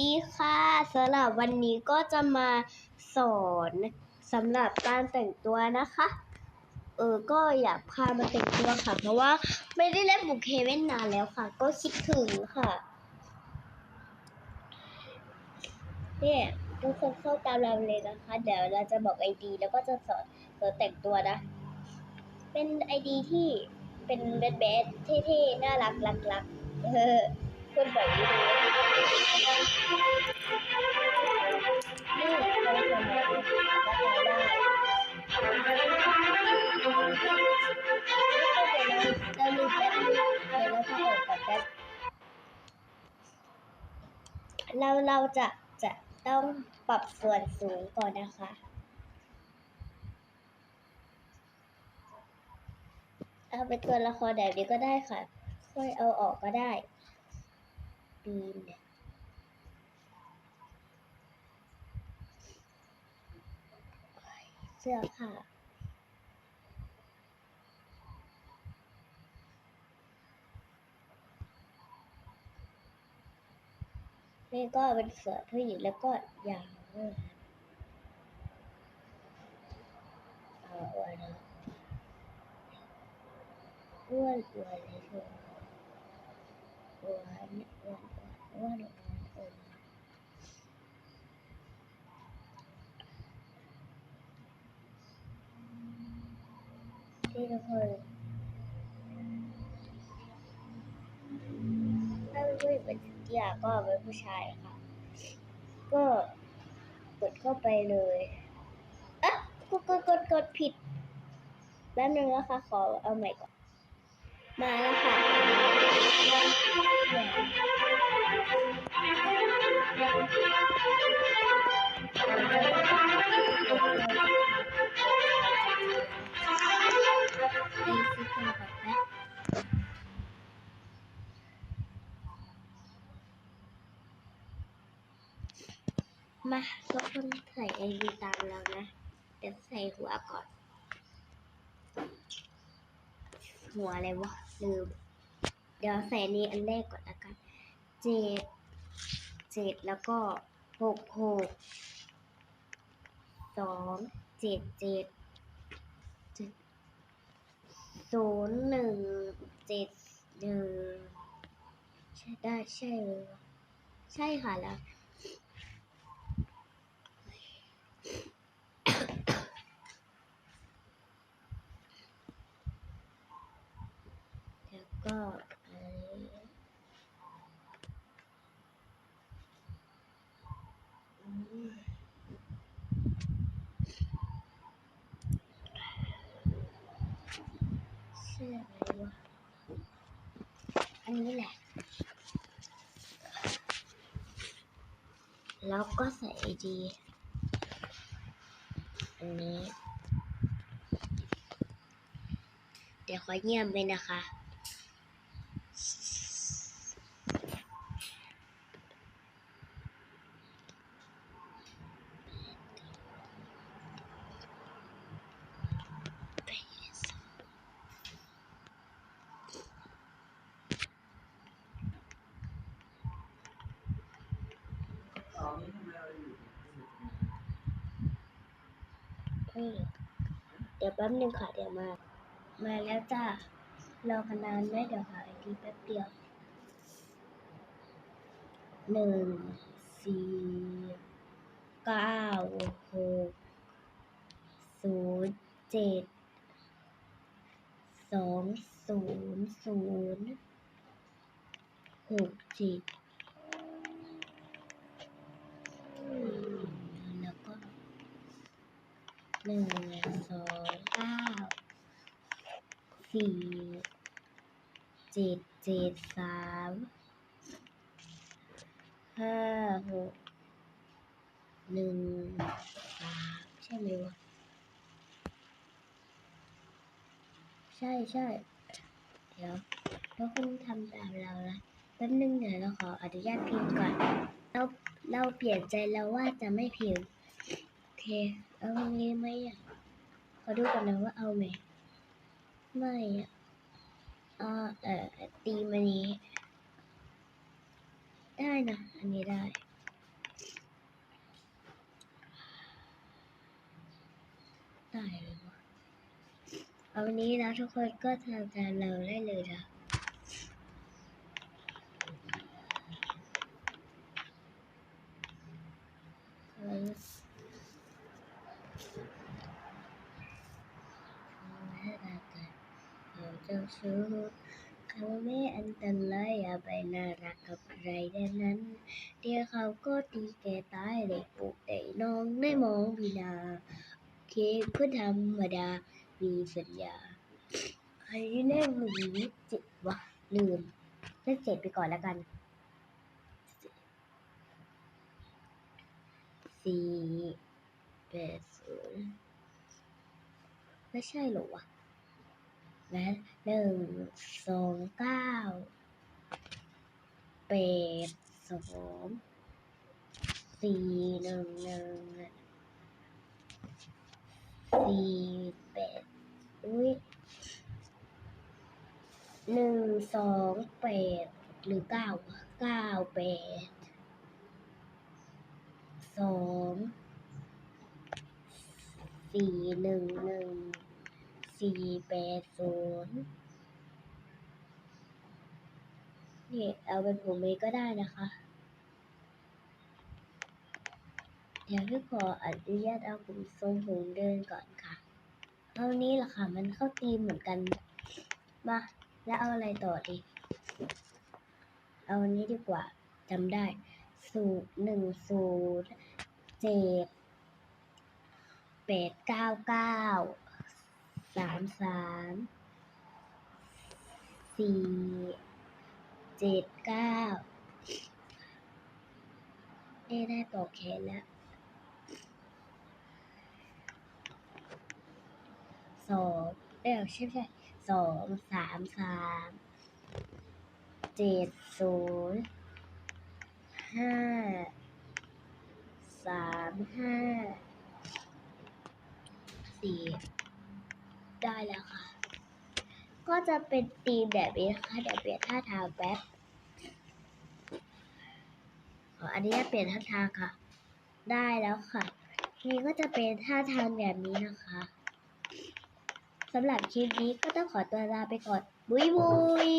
ดีค่ะสำหรับวันนี้ก็จะมาสอนสำหรับการแต่งตัวนะคะ เออก็อยากพามาแต่งตัวค่ะ เพราะว่าไม่ได้เล่นบุกเคเว่นนานแล้วค่ะ ก็คิดถึงค่ะเนี่ยทุกคนเข้าตามเราเลยนะคะ เดี๋ยวเราจะบอกไอดี แล้วก็จะสอนสอนแต่งตัวนะ เป็นไอดีที่เป็นแบดแบดเท่ๆ น่ารักรักรักเออพูดแบบนี้เลย เราเราจะจะต้องปรับส่วนสูงก่อนนะคะ เอาเป็นตัวละครแบบนี้ก็ได้ค่ะ ค่อยเอาออกก็ได้ปีนเสื้อผ้า นี่ก็เป็นเสือผู้หญิงแล้วก็ยาวด้วยเอาอ้วนนะอ้วนอ้วนเลยเธออ้วนอ้วนอ้วนอ้วนอ้วนที่ทุกคน ผู้หญิงเป็นเตี้ยก็เป็นผู้ชายค่ะ ก็กดเข้าไปเลยอะกดกดกดกดผิดแป๊บนึงนะคะขอเอาใหม่ก่อน มาแล้วค่ะ มาทุกคนใส่ไอดีตามเรานะ เดี๋ยวใส่หัวก่อน หัวอะไรวะลืม เดี๋ยวใส่นี้อันแรกก่อนละกันเจ็ดเจ็ดแล้วก็หกหกสองเจ็ดเจ็ดศูนย์หนึ่งเจ็ดหนึ่งใช่ได้ใช่เลยใช่ค่ะแล้ว แล้ว ก็อันนี้ชื่ออะไรวะอันนี้แหละ แล้วก็ใส่ดี อันนี้ เดี๋ยวขอเงียบไปนะคะ นี่ เดี๋ยวแป๊บนึงค่ะเดี๋ยวมา มาแล้วจ้ารอกันนานไหมเดี๋ยวหาไอดีแป๊บเดียวหนึ่งสี่เก้าหกศูนย์เจ็ดสองศูนย์ศูนย์หกเจ็ด หนึ่งสองเก้าสี่เจ็ดเจ็ดสามห้าหกหนึ่งสามใช่ไหมวะใช่ใช่เดี๋ยวเราคุณทำตามเรานะแป๊บนึงเดี๋ยวเราขออนุญาตพิมพ์ก่อนเราเราเปลี่ยนใจแล้วว่าจะไม่พิมพ์โอเค เอาเงี้ไหมอะขอดูก่อนนะว่าเอาไหมไม่อะอ่าเออตีมันนี้ ได้นะ อันนี้ได้ได้เลยวะเอาวันนี้นะทุกคนก็ทำตามเราได้เลยนะ เราจะซื้เขาไม่อันตรายอย่าไปน่ารักกับใครดังนั้น เดี๋ยวเขาก็ตีแกตายเลยปลุกแต่น้องได้มองพีนาเคเพื่อธรรมดา มีสัญญาใครแน่หนึ่งนิดจิตวะลืมเลขเจ็ดไปก่อนแล้วกันสี่แปดศูนย์ไม่ใช่หรอวะ และหนึ่งสองเก้าแปดสองสี่หนึ่งหนึ่งสี่แปดอุ้ยหนึ่งสองแปดหรือเก้าเก้าแปดสองสี่หนึ่งหนึ่ง สี่แปดศูนย์นี่เอาเป็นผมเองก็ได้นะคะ เดี๋ยวพี่ขออนุญาตเอาผมทรงผมเดินก่อนค่ะเท่านี้แหละค่ะมันเข้าตีมเหมือนกัน มา แล้วเอาอะไรต่อดี เอาอันนี้ดีกว่าจำได้ศูนย์หนึ่งศูนย์เจ็ดแปดเก้าเก้า สามสามสี่เจ็ดเก้าเอได้ปอกแขนแล้วสองเอ้ใช่ใช่สองสามสามเจ็ดศูนย์ห้าสามห้าสี่ ได้แล้วค่ะ ก็จะเป็นตีมแบบนี้นะคะเดี๋ยวเปลี่ยนท่าทางแป๊บขออนุญาตเปลี่ยนท่าทางค่ะ ได้แล้วค่ะ นี่ก็จะเป็นท่าทางแบบนี้นะคะสำหรับคลิปนี้ก็ต้องขอตัวลาไปก่อน บุยบุย